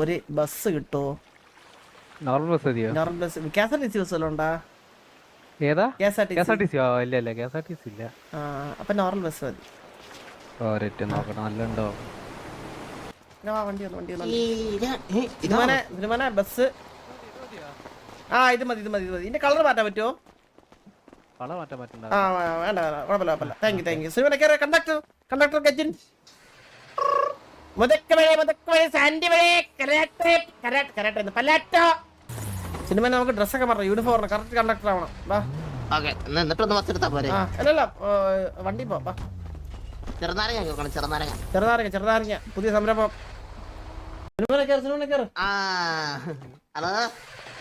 ഒരു ബസ് കിട്ടുമോ normal bus മതിയോ? Normal bus K S R T C bus വല്ലതും ഉണ്ടാ? ഏതാ? K S R T K S R C ഇല്ല ഇല്ല. K S R T C ഇല്ല. അപ്പൊ നോർമൽ ബസ് മതി. നോക്കണം നല്ല ഉണ്ടോ ആ, വണ്ടി വന്നു വന്നു ബസ്. ആ ഇത് മതി ഇത് മതി ഇത് മതി. ഇതിന്റെ കളർ മാറ്റാൻ പറ്റുമോ? ആ വേണ്ട വേണ്ട കുഴപ്പമില്ല കുഴപ്പമില്ല. Thank you thank you cinema കയറി കണ്ടക്ടർ കണ്ടക്ടർ സിനിമ നമുക്ക് ഡ്രസ്സൊക്കെ യൂണിഫോം കറക്റ്റ് കണ്ടക്ടർ ആവണം. വാ. ഓക്കേ, എന്നാ എന്നിട്ടൊന്ന് ബസ് എടുത്താ പോരെ? അല്ലല്ല വണ്ടി പോ വാ. ചെറുനാരങ്ങ കേൾക്കണം ചെറുനാരങ്ങ. ചെറുനാരങ്ങ ചെറുനാരങ്ങ പുതിയ സംരംഭം സിനിമ കയറി സിനിമ കയറി ആ ഹലോ.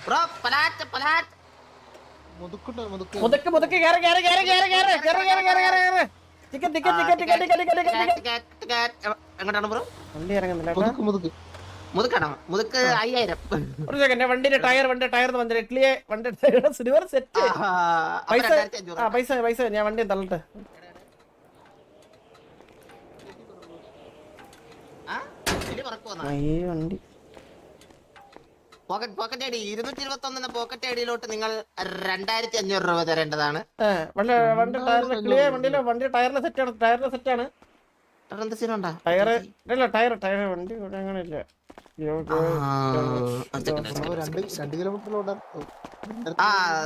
ബ്രോ പലാറ്റ് പലാറ്റ്. മുതക്ക്? മുതക്ക് കേറ കേറ കേറ കേറ കേറ. കേറ കേറ കേറ കേറ കേറ ticket ticket ticket ticket ticket ticket ticket. എങ്ങോട്ടാണ് ബ്രോ? വണ്ടി ഇറങ്ങുന്നില്ല കേട്ടോ. മുതുക്കാണോ? മുതുക്ക് അയ്യായിരം. ഒരു സെക്കൻഡ് വണ്ടിന്റെ ടയർ വണ്ടി ടയർ വണ്ടി ഇഡ്ലിയെ വണ്ടി സിനിമ സെറ്റ് പൈസ പൈസ പൈസ. ഞാൻ വണ്ടി തള്ളട്ടെ. വണ്ടി. പോക്കറ്റ് പോക്കറ്റ് അടി ഇരുന്നൂറ്റി പോക്കറ്റ് അടിയിലോട്ട് നിങ്ങൾ രണ്ടായിരത്തി അഞ്ഞൂറ് രൂപ തരേണ്ടതാണ്. വണ്ടി ടയറിലെ ക്ലിയർ വണ്ടിയിലെ വണ്ടി ടയറിലെ സെറ്റ് ആണ് ടയറിലെ സെറ്റ് ആണ്. ടയർ ഇല്ല ടയർ ടയർ വണ്ടി ഇവിടെ അങ്ങനെ ഇല്ല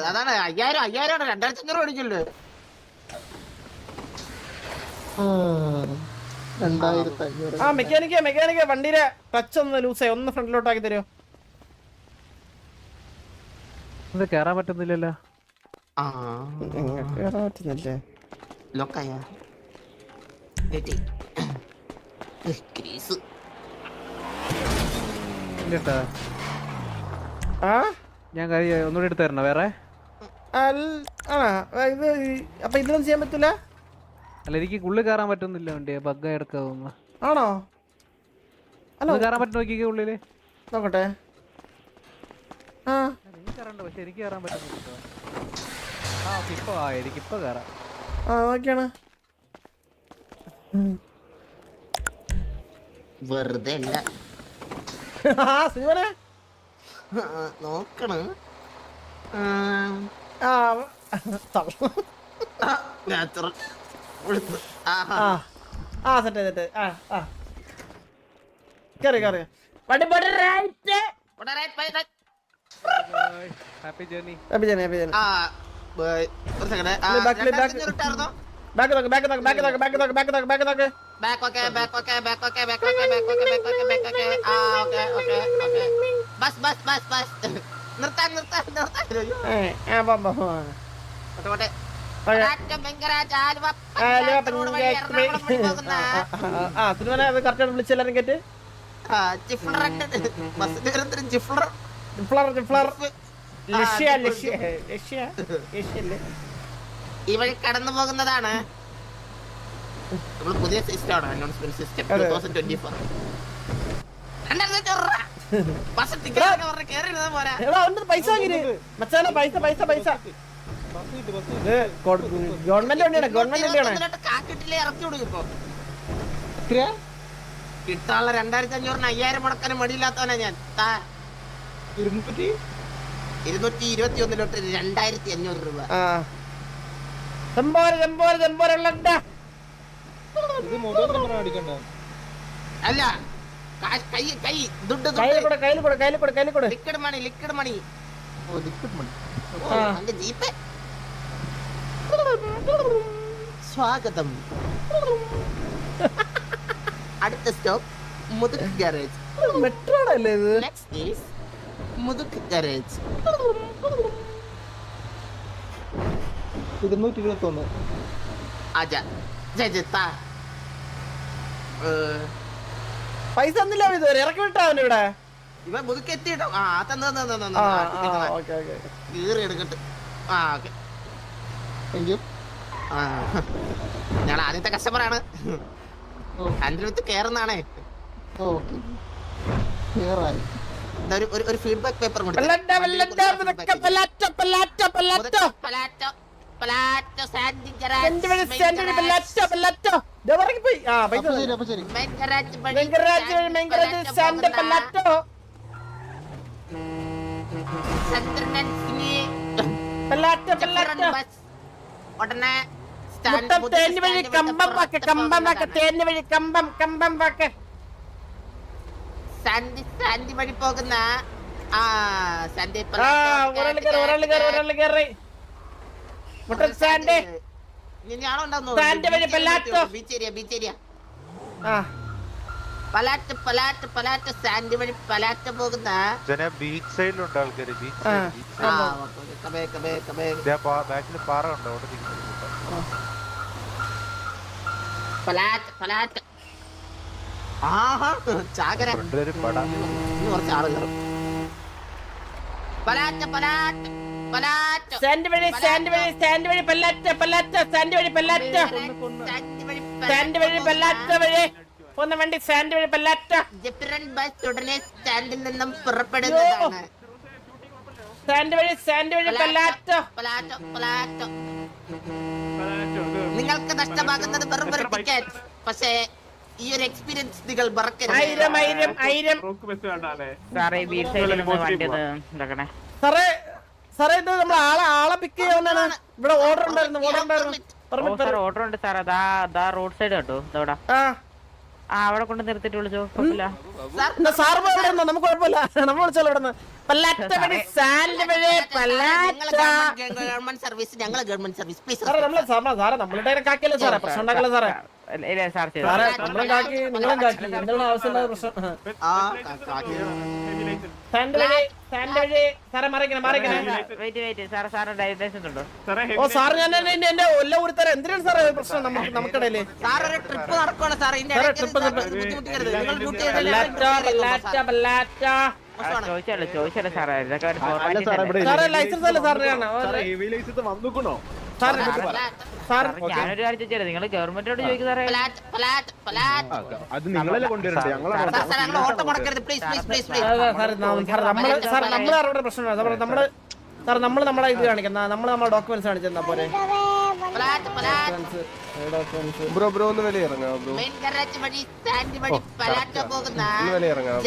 അതാണ് അയ്യായിരം അയ്യായിരം രണ്ടായിരത്തി അഞ്ഞൂറ് മേടിക്കല്ലേ ആ മെക്കാനിക്ക മെക്കാനിക്ക വണ്ടിയിലെ ടച്ച് ഒന്ന് ലൂസായി ഒന്ന് ഫ്രണ്ടിലോട്ടാക്കി തരുമോ? ഇത് കേറാൻ പറ്റുന്നില്ലല്ലോ. ആ. കയറാൻ പറ്റുന്നില്ലേ? ലോക്കായ ഇല്ലട്ടാ. ആ? ഞാൻ കാര്യം ഒന്നുകൂടി എടുത്തായിരുന്നോ വേറെ? അൽ- ആ ഇത് അപ്പൊ ഇതിലൊന്നും ചെയ്യാൻ പറ്റൂല? അല്ല എനിക്ക് ഉള്ളിൽ കയറാൻ പറ്റുന്നില്ല വണ്ടി ബഗ്ഗായി എടുക്കാവുന്ന. ആണോ? അല്ല കയറാൻ പറ്റും നോക്കിക്കേ ഉള്ളിൽ? നോക്കട്ടെ. ആ. നീ കയറണ്ട പക്ഷെ എനിക്ക് കയറാൻ പറ്റുന്നില്ല. ആ ഇപ്പൊ ആ എനിക്കിപ്പോ കയറാം. ആ നോക്കിയാണ്. വെറുതെ അല്ല. ആ ആ, നോക്കണ്. ആ ആ. സെറ്റ് സെറ്റ് ആ ആ. കേറി കേറി. വണ്ടി പോട്ടെ റൈറ്റ് പോട്ടെ right bye right happy journey happy journey happy journey ആ ബൈ ഒരു സെക്കൻഡ് ആ ബാക്ക് ബാക്ക് ബാക്ക് നോക്ക് ബാക്ക് നോക്ക് ബാക്ക് നോക്ക് ബാക്ക് നോക്ക് ബാക്ക് നോക്ക് ബാക്ക് നോക്ക് back okay back okay back okay back okay back okay back okay back okay ആ okay okay okay bus bus bus bus നിർത്താൻ നിർത്താൻ നിർത്താൻ ആ പാ പാ ഓട്ടോട്ടെ ആ തിരുമല അത് കറക്റ്റ് വിളിച്ച എല്ലാരും കേട്ട്. ജിഫ്ലർ ജിഫ്ലർ? ലക്ഷ്യ ലക്ഷ്യ ലക്ഷ്യ ലക്ഷ്യല്ലേ ഈ വഴി കടന്നു പോകുന്നതാണ്. നമ്മൾ പുതിയ സിസ്റ്റമാണ് announcement system two thousand twenty four പൈസ പൈസ പൈസ പൈസ. ഇത് ഗവൺമെന്റ് വണ്ടിയാണ് ഗവൺമെന്റ് വണ്ടിയാണ്. കാക്കിട്ടില്ലേ ഇറക്കി കൊടുക്കും ഇപ്പൊ കിട്ടാനുള്ള രണ്ടായിരത്തി അഞ്ഞൂറിന് അയ്യായിരം മുടക്കാൻ മടിയില്ലാത്തവനാ ഞാൻ. ഇരുന്നൂറ്റി? ഇരുപത്തി ഒന്നിലോട്ട് രണ്ടായിരത്തി അഞ്ഞൂറ് രൂപ അല്ല കൈ കൈ ദുഡ് ലിക്വിഡ് മണി ലിക്വിഡ് മണി ഓ ലിക്വിഡ് മണി ഓ ജീപ്പേ. സ്വാഗതം. അടുത്ത സ്റ്റോപ്പ് മുതുക് ഗാരേജ്. മെട്രോടല്ലേ ഇത്? നെക്സ്റ്റ് ഈസ് മുതുക് ഗാരേജ്. ഇരുന്നൂറ്റി ഇരുപത്തൊന്ന് അജ ജജിത്ത പൈസ തന്നില്ല ഇതുവരെ. ഇറക്കി വിട്ടാ ഇവിടെ. ഇവ മുതുക്ക് ആ തന്നു തന്നു തന്നു കീറി എടുക്കട്ടെ. ആ ഓക്കെ. താങ്ക് യു ഞങ്ങൾ ആദ്യത്തെ കസ്റ്റമറാണ് ഓ അന്റെ അടുത്ത് കയറുന്നാണേ ഓക്കെ ക്ലിയറായി ഒരു- ഒരു- ഒരു ഫീഡ്ബാക്ക് പേപ്പർ പല്ലറ്റ ഉടനെ മൊത്തം തേഞ്ഞു വഴി കമ്പം വാക്ക് കമ്പം വാക്ക് തേഞ്ഞു വഴി കമ്പം കമ്പം വാക്ക്. സന്ധി സന്ധി വഴി പോകുന്ന ആ സന്ധി സാൻഡ് വഴി ബെല്ലാത്തോ ബീച്ചേരിയ ബീച്ചേരിയ ആ. പലാറ്റ് പലാറ്റ് പലാറ്റ് സാൻഡ് വഴി പലാറ്റ് പോകുന്ന ബീച്ച് സൈഡിലുണ്ട് ആൾക്കാര് ബീച്ച് പാറ ഉണ്ട് പലാറ്റ് പലാറ്റ് ആഹാ ചാകര. ഫ്രണ്ടിലൊരു പട. ഇന്ന് കുറച്ച് ആൾ കയറും പലാറ്റ് പലാറ്റ് പലാറ്റ് സ്റ്റാൻഡ് വഴി സ്റ്റാൻഡ് വഴി സ്റ്റാൻഡ് വഴി പല്ലറ്റ പല്ലറ്റ സ്റ്റാൻഡ് വഴി പല്ലറ്റ സാൻഡി വഴി പല്ലറ്റ വഴി. പോന്ന വണ്ടി സ്റ്റാൻഡ് വഴി പല്ലറ്റ. ബസ് സ്റ്റാൻഡിൽ നിന്നും പുറപ്പെടുന്നതാണ്. സ്റ്റാൻഡ് വഴി സ്റ്റാൻഡ് വഴി പല്ലറ്റ. പലാറ്റോ പലാറ്റോ. നിങ്ങൾക്ക് നഷ്ടമാകുന്നത് വെറും ഒരു ടിക്കറ്റ് പക്ഷേ ഈ ഒരു എക്സ്പീരിയൻസ് നിങ്ങൾ മറക്കരുത്. ആയിരം ആയിരം ആയിരം. സാറേ സൈഡിൽ നിന്ന് വണ്ടി ഒന്ന് ഇതാക്കണേ. സാറേ സാറേ ഇത് നമ്മൾ ആളെ ആളെ പിക്ക് ചെയ്യാവുന്നതാണ് ഇവിടെ ഓർഡർ ഉണ്ടായിരുന്നു ഓർഡർ ഉണ്ടായിരുന്നു. ഓർഡർ ഉണ്ട് സാർ അതാ അതാ റോഡ് സൈഡ് കേട്ടോ ഇതവിടെ. ആ. ആ അവിടെ കൊണ്ട് നിർത്തിട്ട് വിളിച്ചോ സാറിന് നമുക്ക് കുഴപ്പമില്ല. നമ്മൾ വിളിച്ചോളൂ ഇവിടെ ഗവൺമെന്റ് സർവീസ് ഞങ്ങളെ ഗവൺമെന്റ് സർവീസ് നമ്മളെ നമ്മളുടെ കാക്കി നിങ്ങളും കാക്കി. ഓ സാർ ഞാൻ എന്റെ ഒല്ല ഉരുത്തരാ എന്തിനാണ് സാറേ പ്രശ്നം നമുക്ക് നമുക്കിടയിൽ? സാർ ഒരു ട്രിപ്പ് നടക്കുവാണ് സാറേ. ഇതിന്റെ ട്രിപ്പ് ബുദ്ധിമുട്ടിക്കരുത്. നിങ്ങൾ ഡ്യൂട്ടി ചോദിച്ചല്ലോ ലൈസൻസ് അല്ല ഞാനൊരു ഗവൺമെന്റിനോട് ചോദിക്കും സാറേ. അത് നിങ്ങളല്ലേ നമ്മൾ സാർ നമ്മൾ നമ്മളെ ഇത് കാണിക്കുന്ന നമ്മൾ നമ്മുടെ ഡോക്യുമെന്റ്സ് കാണിച്ചെന്നാ പോരെ. ബ്രോ ബ്രോ ഒന്ന് വില ഇറങ്ങാം ബ്രോ ഒന്ന് പലറ്റ ഇറങ്ങാം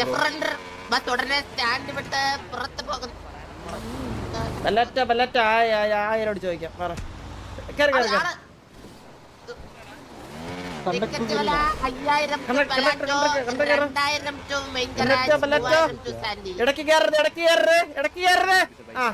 ബലറ്റ ബലറ്റ ആയരോട് ചോദിക്കാം പറ. കയറി കയറി കയറി ഇടയ്ക്ക് കയറരുത് ഇടയ്ക്ക് കയറരുത് ഇടയ്ക്ക് കയറരുത് ആ.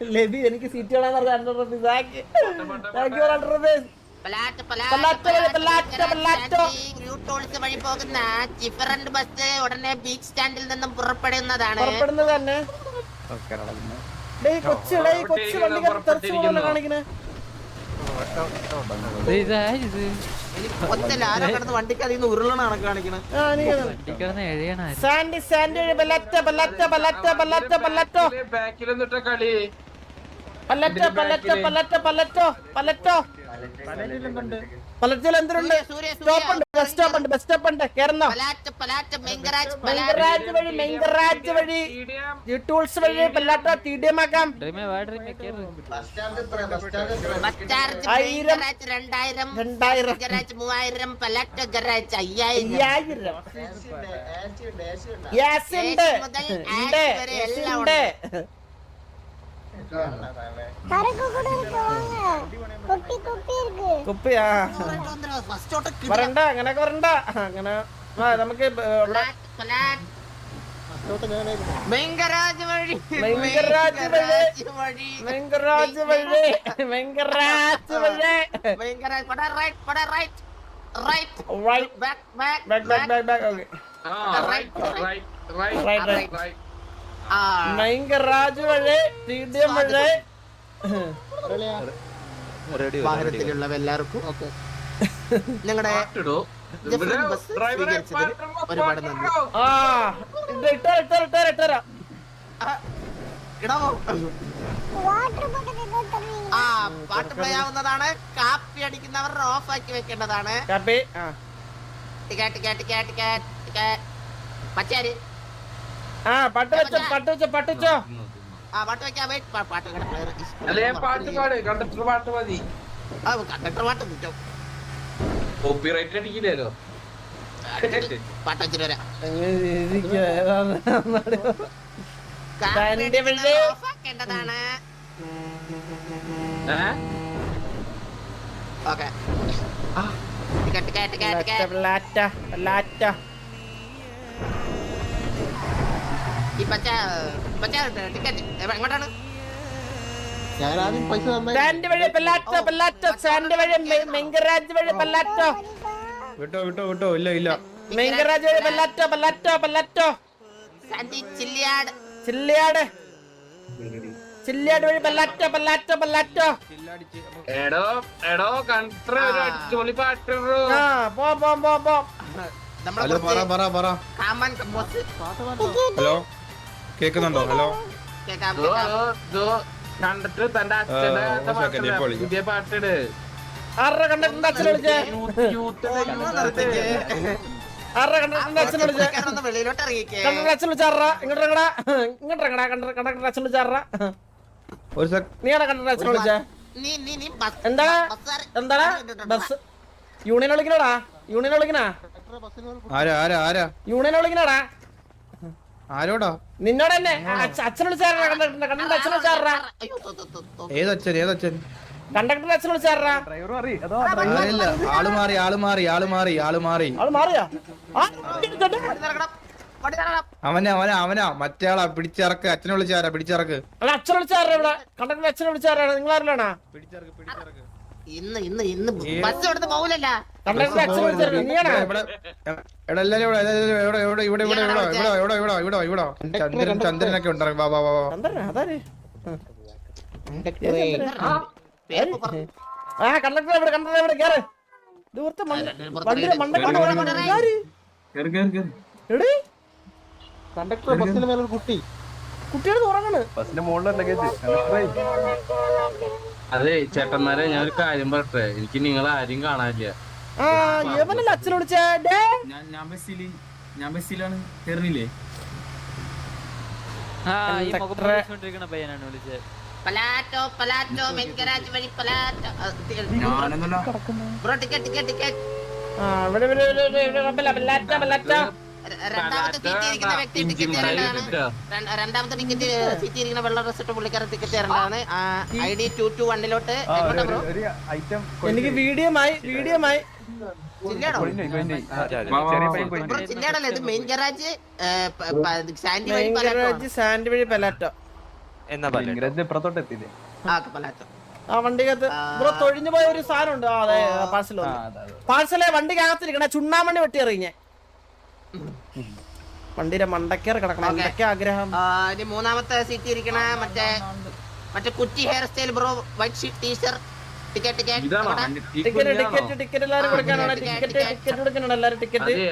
അല്ല വഴി. എനിക്ക് സീറ്റ് കാണാൻ പറഞ്ഞു hundred rupees thank you hundred rupees ൂട്ടോളിച്ച് വഴി പോകുന്ന ചിഫറന്റ് ബസ് ഉടനെ ബീച്ച് സ്റ്റാൻഡിൽ നിന്നും പുറപ്പെടുന്നതാണ്. വണ്ടിക്കതിന്ന് ഉരുളണാണ് കാണിക്കണേ. സാൻഡി സാൻഡി ബലാറ്റ ബലാറ്റ ബലാറ്റ ബലാറ്റ ബലാറ്റോ ബാക്കിൽ നിന്നിട്ട കളി. പല്ലറ്റ പല്ലറ്റ പല്ലറ്റ പല്ലറ്റോ പല്ലറ്റോ പലറ്റിൽ എന്തിനുണ്ട് സ്റ്റോപ്പ് ഉണ്ട് ബസ് സ്റ്റോപ്പ് ഉണ്ട് ബസ് സ്റ്റോപ്പ് ഉണ്ട്. കേറുന്നോ? പലാറ്റ് പലാറ്റ് മെങ്കരാജ് മെങ്കറാജ് വഴി മെങ്കറാജ് വഴി. ടൂൾസ് വഴി പല്ലാട്ടോ ടി ഡി എം ആക്കാം ബസ് ചാർജ് ആയിരം. രണ്ടായിരം. രണ്ടായിരം. മൂവായിരം. പലാറ്റ് ഗരാജ് അയ്യായിരം. അയ്യായിരം. ഗ്യാസ് ഉണ്ട് ഉണ്ട്. കുപ്പിയാ. വരണ്ട അങ്ങനൊക്കെ വരണ്ട. അങ്ങനെ നമുക്ക് ഉള്ള മെങ്കരാജ് വഴി. മെങ്കരാജ് വഴി. മെങ്കറാജ് വഴി. മെങ്കറാജ് വഴി. മെങ്കരാജ് പട റൈറ്റ് പട right. Right. Right. Back back back back back. Okay. Right right. Right right. ഭയങ്കര എല്ലാവർക്കും. ഒരുപാട് ആ പാട്ട് പ്ലേ ആവുന്നതാണ് കാപ്പി അടിക്കുന്നവർ ഓഫ് ആക്കി വെക്കേണ്ടതാണ്. ടിക്കാ ടിക്കാ ടിക്കാ ടിക്കാ ടിക്കാ. മച്ചാരി. ആ പട്ട് വെച്ചോ പട്ട് വെച്ചോ പട്ട് വെച്ചോ. ആ പാട്ട് വെയിറ്റ് പാട്ട് അല്ലേ പാട്ട് പാട് കണ്ടക്ടർ പാട്ട് മതി. ആ കണ്ടക്ടർ പാട്ട് കിട്ടും കോപ്പിറൈറ്റ് അടിക്കില്ലല്ലോ. പാട്ട് വെച്ചിട്ട് വരാം. തന്റെ അടിക്കുന്നവർ വെള്ളി. ഓഫ് ആക്കേണ്ടതാണ് ഓക്കെ ടിക്കറ്റ് ലാറ്റ ലാറ്റ. ഈ പച്ച പച്ച ടിക്കറ്റ് എങ്ങോട്ടാണ്? സാൻഡ് വഴി പെല്ലാറ്റോ പെല്ലാറ്റോ സാൻഡ് വഴി മെങ്കരാജ് വഴി പെല്ലാറ്റോ വിട്ടോ വിട്ടോ വിട്ടോ. ഇല്ല ഇല്ല. മെങ്കരാജ് വഴി പെല്ലാറ്റോ പെല്ലാറ്റോ പെല്ലാറ്റോ സന്ധി ചില്ലിയാട്. ചില്ലിയാട്. ചില്ലിയാട് വഴി പെല്ലാറ്റോ പെല്ലാറ്റോ പെല്ലാറ്റോ എടോ എടോ കണ്ടക്ടർ ഒരു അടിച്ചുപൊളി പാട്ടിടോ. ആ പോ പോ പോ പോ. ഹലോ പറ പറ പറ. Come on boss hello? കേക്കുന്നുണ്ടോ? ഹലോ? യൂണിയൻ വിളിക്കണടാ? യൂണിയൻ വിളിക്കണാ? യൂണിയൻ വിളിക്കണടാ? ആരോടാ? നിന്നോട് തന്നെ അച്ഛൻ വിളിച്ചാറാ കണ്ടക്ടറിന്റെ അച്ഛൻ വിളിച്ചാറാ തോ. ഏതച്ഛൻ ഏതച്ഛൻ? കണ്ടക്ടർ അച്ഛൻ വിളിച്ചാറാ ആൾ മാറി ആൾ മാറി ആൾ മാറി ആൾ മാറി. ആൾ മാറിയാ? അവനെ. അവനാ അവനാ അവനാ. മറ്റേ ആളാ പിടിച്ചിറക്ക്. അച്ഛനെ വിളിച്ചാരാ പിടിച്ചിറക്ക്. അച്ഛൻ വിളിച്ചാറാ ഇവിടെ? കണ്ടക്ടർ അച്ഛനെ വിളിച്ചാറാ നിങ്ങൾ ആരിലാണാ പിടിച്ചിറക്ക് പിടിച്ചിറക്ക്. ബസ് ചന്ദ്രനൊക്കെ ഉണ്ടാകും വാ വാ വാ കണ്ടക്ടർ കണ്ടക്ടർ കേറ്. കണ്ടക്ടർ ബസ്സിന് മേലൊരു കുട്ടി. കുട്ടികൾ തുറങ്ങണ് ബസ്സിന്റെ അതെ ചേട്ടന്മാരെ ഞാൻ ഒരു കാര്യം പറട്ടെ എനിക്ക് നിങ്ങളെ ആരും കാണാനില്ല ഇവനല്ല അച്ഛൻ ഞാൻ ഞാൻ ബസ്സിലാണ് രണ്ടാമത്തെ സീറ്റ് ഇരിക്കുന്ന വ്യക്തി ടിക്കറ്റ് തരേണ്ടതാണ്. രണ്ടാമത്തെ ടിക്കറ്റ് സീറ്റ് ഇരിക്കുന്ന വെള്ള ഡ്രസ് ഇട്ട പുള്ളിക്കാരൻ ടിക്കറ്റ് തരേണ്ടതാണ്. ഐ ഡി ടു ടു വണ്ണിലോട്ട് ബ്രോ? ഒരു ഐറ്റം എനിക്ക് വീഡിയോമായി വീഡിയോമായി. ചില്ലയാണല്ലോ ഇത്? മെയിൻ ഗരാജ് സാൻഡി വഴി പലാറ്റോ? ആണ്. മെങ്കരാജ് സാൻഡ് വഴി ബെല്ലാറ്റോ ഇപ്പുറത്തോട്ട് എത്തിയില്ലേ ആ പലാറ്റോ. ആ വണ്ടിക്കകത്ത് ബ്രോ തൊഴിഞ്ഞു പോയ ഒരു സാധനം ഉണ്ട്. ആ അതെ പാഴ്സൽ പാഴ്സലെ വണ്ടിക്കകത്തിരിക്കണേ ചുണ്ണാമണി വെട്ടി എറിഞ്ഞേ. വണ്ടിയുടെ മണ്ടക്കേർ കിടക്കണം. എന്തൊക്കെ ആഗ്രഹം? ഇനി മൂന്നാമത്തെ സീറ്റ് ഇരിക്കണ മറ്റേ മറ്റേ കുറ്റി hair style bro white sheet teacher ticket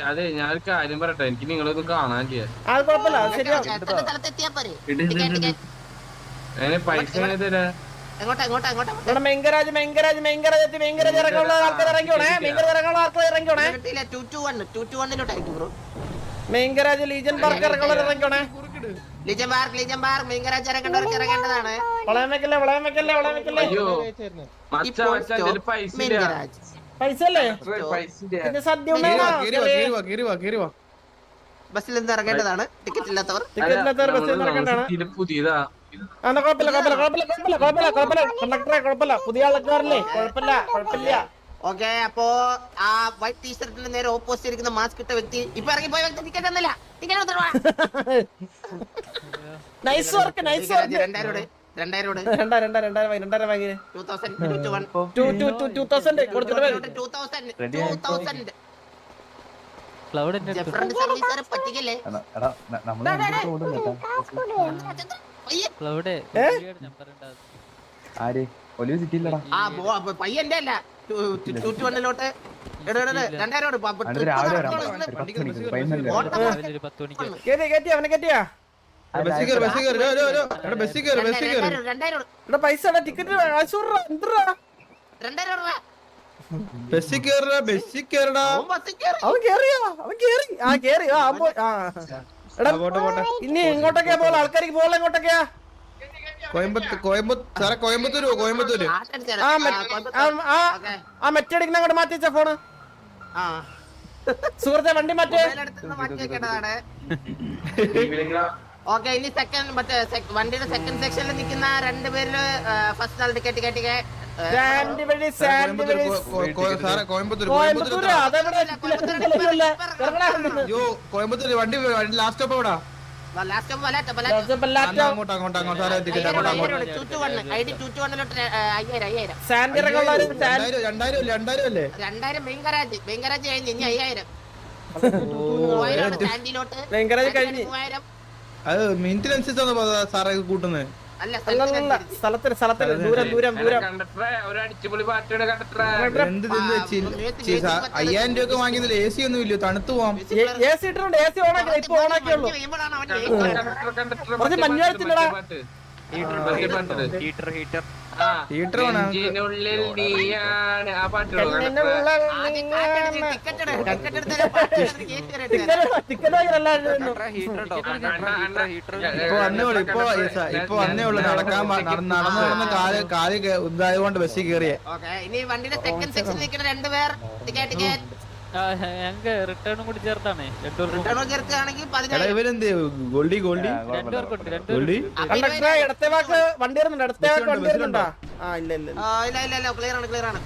അതെ ഞാൻ കാര്യം എനിക്ക് നിങ്ങളൊന്നും കാണാനില്ല പൈസ തരാ? മെങ്കരാജ് പാർക്ക് പാർക്ക് ഇറങ്ങേണ്ടതാണ്. പൈസ ബസ്സിൽ ഇറങ്ങേണ്ടതാണ്. ടിക്കറ്റ് ഇല്ലാത്തവർ. ടിക്കറ്റ് ഇല്ലാത്തവർ ബസ്സിൽ നിന്ന് ഇറങ്ങേണ്ടതാണ്. എന്നാ കുഴപ്പമില്ല കുഴപ്പമില്ല കുഴപ്പമില്ല കുഴപ്പമില്ല കുഴപ്പമില്ല കണ്ടക്ടറെ കുഴപ്പമില്ല പുതിയ ആൾക്കാരല്ലേ? കുഴപ്പമില്ല കുഴപ്പമില്ല ഓക്കെ അപ്പോ ആ വൈറ്റ് ടീഷർട്ടിന് നേരെ ഓപ്പോസിറ്റ് ഇരിക്കുന്ന മാസ്ക് ഇട്ട വ്യക്തി ഇപ്പൊ ഇറങ്ങി പോയ. വ്യക്തി ടിക്കറ്റ് തന്നില്ല നൈസ് വർക്ക് നൈസ് വർക്ക് രണ്ടായിരോട് ക്ലൗഡ് പറ്റിക്കല്ലേ? ആര്? ഒലിവ് സിറ്റിയില്ലടാ. ആ പയ്യന്റെ അല്ല ചുറ്റുമണ്ണിലോട്ട് രണ്ടായിരം പൈസ ടിക്കറ്റ് രണ്ടായിരം രൂപ. ബസ്സിൽ കേറടാ ബസ്സിൽ കേറടാ അവൻ കേറിയോ? അവൻ കേറി. ആ കേറി. ആ ആ. എടാ ആ, പോട്ടെ പോട്ടെ. ഇനി എങ്ങോട്ടൊക്കെയാ പോലെ ആൾക്കാർക്ക് പോലെ എങ്ങോട്ടൊക്കെയാ കോയമ്പത്തൂർ കോയമ്പത്തൂർ സാറേ കോയമ്പത്തൂര് കോയമ്പത്തൂര്. ആ മെറ്റടിക്കുന്ന അങ്ങോട്ട് മാറ്റി വെച്ച ഫോണ്. ആ. സുഹൃത്തെ വണ്ടി മാറ്റേ. ഓക്കെ ഇനി സെക്കൻഡ് മറ്റേ വണ്ടിയുടെ സെക്കൻഡ് സെക്ഷനിൽ നിൽക്കുന്ന രണ്ടുപേരിൽ ഫസ്റ്റ് ആൾ ടിക്കറ്റ് ടിക്കറ്റ് സാൻഡ് വഴി സാൻഡ് കോയമ്പത്തൂര് വഴി കോ- കോ- കോ- സാറേ കോയമ്പത്തൂര് കോയമ്പത്തൂര് കോയമ്പത്തൂര് അതെവിടെ ഇറങ്ങണ അയ്യോ കോയമ്പത്തൂര് വണ്ടി വണ്ടി ലാസ്റ്റ് സ്റ്റോപ്പ് എവിടാ? രണ്ടായിരം മെയിൻ മെയിൻ കഴിഞ്ഞ് ഇനി അയ്യായിരം. മൂവായിരം കഴിഞ്ഞ്. അത് മിനിറ്റിനനുസരിച്ചാണ് സാറേ കൂട്ടുന്നത്. സ്ഥലത്തിന് സ്ഥലത്തിന്. ദൂരം ദൂരം ദൂരം. അയ്യായിരം രൂപ വാങ്ങിയതിൽ എ സി ഒന്നും ഇല്ലയോ? തണുത്ത് പോവാം. എ സി ഇട്ടിട്ടുണ്ട്. എ സി ഓണാക്കി ഇപ്പൊ ഓണാക്കിയുള്ളൂ മഞ്ഞ് അവൻ കണ്ടക്ടർ കണ്ടക്ടർ കുറച്ച്. Heater heater. ഇപ്പൊ വന്നേ ഉള്ളു ഇപ്പൊ ഇപ്പൊ വന്നേ ഉള്ളു നടക്കാൻ നടന്ന് നടന്ന് കാൽ കാൽ ഇതായതുകൊണ്ട് ബസ്സിൽ കയറിയേ. ഓക്കേ, ഇനി വണ്ടിയുടെ സെക്കൻഡ് സെക്ഷൻ നിൽക്കുന്ന രണ്ടുപേർ ടിക്കറ്റ് ടിക്കറ്റ് ഞങ്ങക്ക് റിട്ടേണും കൂടി ചേർത്താണ് ഗോൾഡി ഗോൾഡി ഗോൾഡി ഇടത്തെ വാക്ക് വണ്ടി വരുന്നുണ്ട് ഇടത്തെ വാക്ക് വണ്ടി വരുന്നുണ്ടോ ആ ഇല്ല ഇല്ല ഇല്ല. ഇല്ല ക്ലിയർ ആണ് ക്ലിയർ ആണ്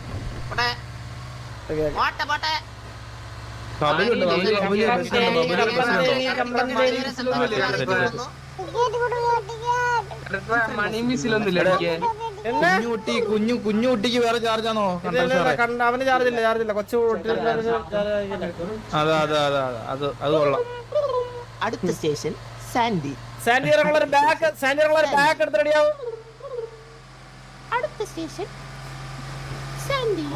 പോട്ടെ. പോട്ടെ പോട്ടെ മണി മിസ്സിലൊന്നുമില്ല എന്നെ? കുഞ്ഞു കുട്ടി കുഞ്ഞു കുഞ്ഞു കുട്ടിക്ക് വേറെ ചാർജ് ആണോ അവന് ചാർജ് ഇല്ല ചാർജ് ഇല്ല. കൊച്ചു അതെ അതെ അതെ അതെ. അത് അത് കൊള്ളാം. അടുത്ത സ്റ്റേഷൻ സാൻഡി. സാൻഡി ഒരു ബാഗ് സാൻഡി ഒരു ബാഗ് എടുത്ത് റെഡിയാവും അടുത്ത സ്റ്റേഷൻ സാൻഡി.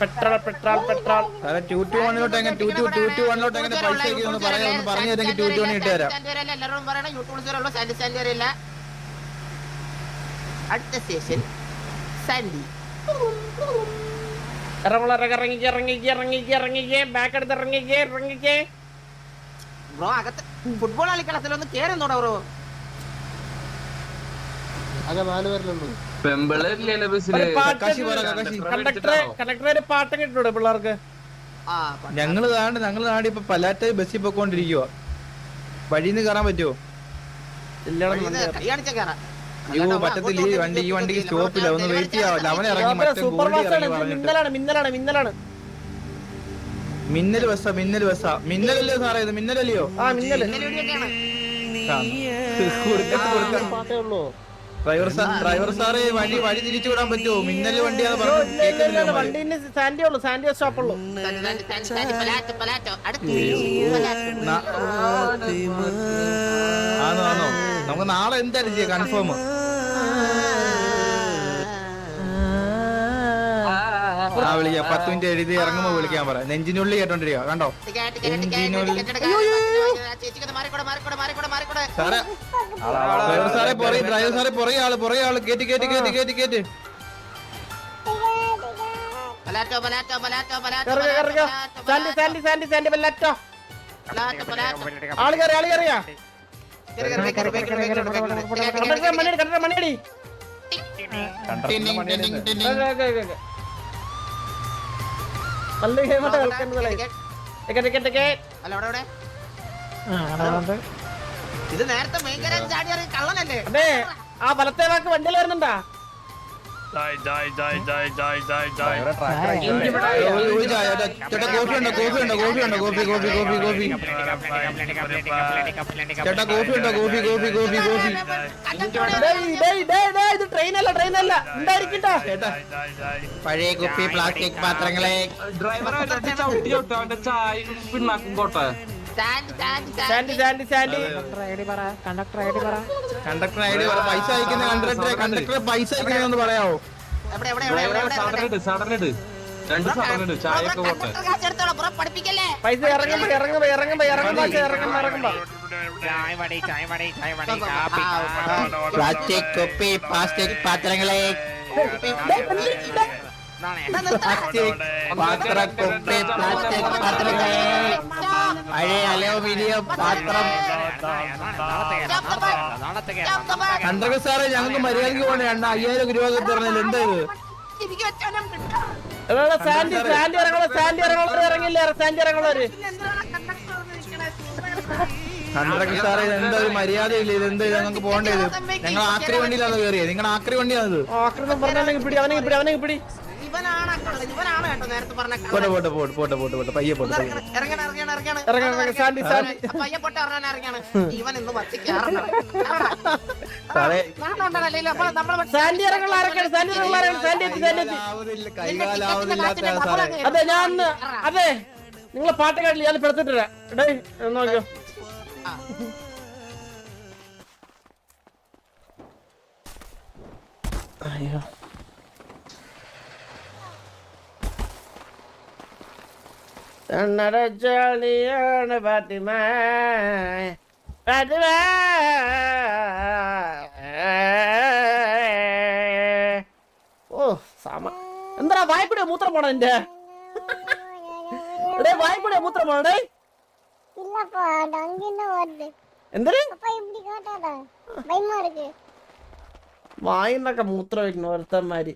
പെട്രോൾ പെട്രോൾ പെട്രോൾ സാറേ ടു ടു വണ്ണിലോട്ട് എങ്ങനെ ടു ടു ടു ടു വണ്ണിലോട്ട് എങ്ങനെ പൈസ ഒന്ന് പറയാ ഒന്ന് പറഞ്ഞു തരാമെങ്കിൽ ടു ടു വണ്ണി ഇട്ട് തരാം എല്ലാവരും പറയണം യൂട്യൂബ് സീറോ സാൻഡി സാൻഡി അറിയില്ല അടുത്ത സ്റ്റേഷൻ സാൻഡി ഇറങ്ങി ഇറങ്ങി ഇറങ്ങിക്ക് ഇറങ്ങിക്ക് ബാക്ക് എടുത്ത് ഇറങ്ങി ഇറങ്ങി ബ്രോ അകത്ത് ഫുട്ബോൾ കളിക്കളത്തിലൊന്ന് കേറുന്നോടാ ബ്രോ ആകെ നാല് പേരിലുള്ളൂ. ബസ്സിൽ? പാട്ട് കണ്ടക്ടറെ പിള്ളേർക്ക്. ആ ഞങ്ങൾ താണ്ട് ഞങ്ങൾ നാട് ഇപ്പൊ പലാറ്റ ബസ്സിൽ പോയിക്കൊണ്ടിരിക്കുവോ വഴിന്ന് കയറാൻ പറ്റുമോ അയ്യോ പറ്റത്തില്ല ഈ വണ്ടി ഈ വണ്ടിക്ക് സ്റ്റോപ്പില്ല ഒന്ന് വെയിറ്റ് ചെയ്യാവില്ല അവൻ ഇറങ്ങി മറ്റേ സൂപ്പർ ഗോൾഡി ആണ്. മിന്നലാണ് മിന്നലാണ് മിന്നലാണ്. മിന്നൽ ബസ്സാ മിന്നൽ ബസ്സാ. മിന്നലല്ലയോ സാറേ ഇത്? മിന്നലല്ലയോ? ആ കൊടുക്കത്ത് പാട്ടേ ഉള്ളൂ. ഡ്രൈവർ സാർ ഡ്രൈവർ സാറേ വഴി വഴി തിരിച്ചു വിടാൻ പറ്റുമോ? മിന്നൽ വണ്ടിയാന്ന് പറഞ്ഞു വണ്ടീന് സാൻഡി ഉള്ളു സ്റ്റോപ്പ് ഉള്ളു ആണോ. നമുക്ക് നാളെ എന്തായാലും ചെയ്യാം കൺഫേം. ആ വിളിക്കാം പത്ത് മിനിറ്റ് എഴുതി ഇറങ്ങുമ്പോ വിളിക്കാൻ പറ നെഞ്ചിനുള്ളി കേട്ടോണ്ടിരിക്കുക കണ്ടോ മാറിക്കൂടെ സാറേ ഡ്രൈവർ സാറേ പുറകെ ഡ്രൈവർ സാറേ പുറകെ ആൾ പുറകെ ആൾ കേറ്റി കേറ്റി കേറ്റി കേറ്റി കേറ്റി സാൻഡി സാൻഡി സാൻഡി സാൻഡി ബെല്ലറ്റോ ആൾ കയറി ആൾ കയറിയാ കേറി കേറി കേറി കേറി കേറി കേറി കണ്ടക്ടറെ മണിയടി കണ്ടക്ടറെ മണിയടി നല്ല ഗെയിമായിട്ട് കളിക്കുന്നത് ഇത് നേരത്തെ ഭയങ്കര ചാടി കള്ളനല്ലേ? അതെ ആ വലത്തെ വാക്ക് വണ്ടിയിൽ വരുന്നുണ്ടാ? ചേട്ടാ, ചേട്ടാ കോഫി ഉണ്ടോ കോഫി ഉണ്ടോ കോഫി ഉണ്ടോ കോഫി കോഫി കോഫി കോഫി ചേട്ടാ കോഫി ഉണ്ടോ കോഫി കോഫി കോഫി കോഫി ഡേയ്, ഡേയ്, ഡേയ്, ഡേയ്, ഇത് ട്രെയിൻ അല്ല ട്രെയിൻ അല്ല ഉണ്ടായിരിക്കട്ടാ ചേട്ടാ പഴയ കുപ്പി പ്ലാസ്റ്റിക് പാത്രങ്ങളെ അവന്റെ ചായ പിണ്ണാക്കും പോട്ടെ സാൻഡ് സാൻഡ് സാൻഡി സാൻഡി സാൻഡി കണ്ടക്ടർ പറ പൈസ അയക്കുന്ന കണ്ടക്ടറെ കണ്ടക്ടർ പൈസ അയക്കുന്നതെന്ന് പറയാവോ എവിടെ എവിടെ എവിടെ എവിടെ എവിടെ സാധനം ഇട് രണ്ട് സാധനം ഇട് ചായ ഒക്കെ പോട്ടെ കണ്ടക്ടർ കാശ് ബ്രോ പഠിപ്പിക്കല്ലേ പൈസ ഇറങ്ങുമ്പോ ഇറങ്ങുമ്പോ ഇറങ്ങുമ്പോ ഇറങ്ങുമ്പോ ഇറങ്ങുമ്പോ ഇറങ്ങുമ്പോ ചായ വടി ചായ വടി ചായ വടി കാപ്പി പ്ലാസ്റ്റിക് കുപ്പി പ്ലാസ്റ്റിക് പാത്രങ്ങളെ പഴയ അലോമിനിയം പാത്രം സാറേ ഞങ്ങൾക്ക് മര്യാദയ്ക്ക് പോണേ അണ്ണ അയ്യായിരം രൂപ തരണല്ലോ എന്താ ഇത് സാൻഡി സാൻഡി ഇറങ്ങണോ സാൻഡി ഇറങ്ങണോ ഇറങ്ങില്ല സാൻഡി ഇറങ്ങണോര് കണ്ടക്ടർ സാറേ എന്താ ഒരു മര്യാദ ഇല്ല ഇത് എന്താ ഞങ്ങൾക്ക് പോകേണ്ടത് ഞങ്ങൾ ആക്രി വണ്ടിയിലാണ് കയറിയത് നിങ്ങളുടെ ആക്രി വണ്ടിയാണിത് ആക്രി പറഞ്ഞാൽ പിടി അവനെ പിടി അവനെ പിടി ഇവനാണ് കള്ളത്. ഇവനാണ് കേട്ടോ നേരത്തെ പറഞ്ഞ പോട്ടെ. പോട്ടെ പോട്ടെ പോട്ടെ പോട്ടെ പോട്ടെ. പയ്യെ പോട്ടെ പയ്യെ ഇറങ്ങണം, ഇറങ്ങണം ഇറങ്ങണം. ഇറങ്ങണം ഇറങ്ങണം, ഇറങ്ങണം. അയ്യ പൊട്ട ഇറങ്ങാൻ ഇറങ്ങാണ്. ഇവൻ ഇന്ന് കേറണം സാറേ. നാണുണ്ടല്ലോ അപ്പൊ നമ്മളെ സാൻഡി ഇറങ്ങണ ആരൊക്കെയാണ്? സാൻഡി ഇറങ്ങണ ആരൊക്കെയാണ്? സാൻഡി എത്തി സാൻഡി എത്തി. ആവുന്നില്ല കൈകാലാവുന്നില്ലാത്ത സാറേ. അതെ ഞാൻ അന്ന് അതെ. നിങ്ങളെ പാട്ട് കേട്ടില്ല ഞാൻ പെടുത്തിട്ടില്ല. എടേ നോക്കിയോ അയ്യോ. കണ്ണട ജോലിയാണ് ഫാത്തിമ. ഫാത്തിമ. ഓ സമ എന്താ വായ്പയുടെ മൂത്രം പോണ എന്റെ എടേ വായ്പയുടെ മൂത്രം പോണേ വായിന്നൊക്കെ മൂത്രം വയ്ക്കണം ഒരുത്തന്മാര്.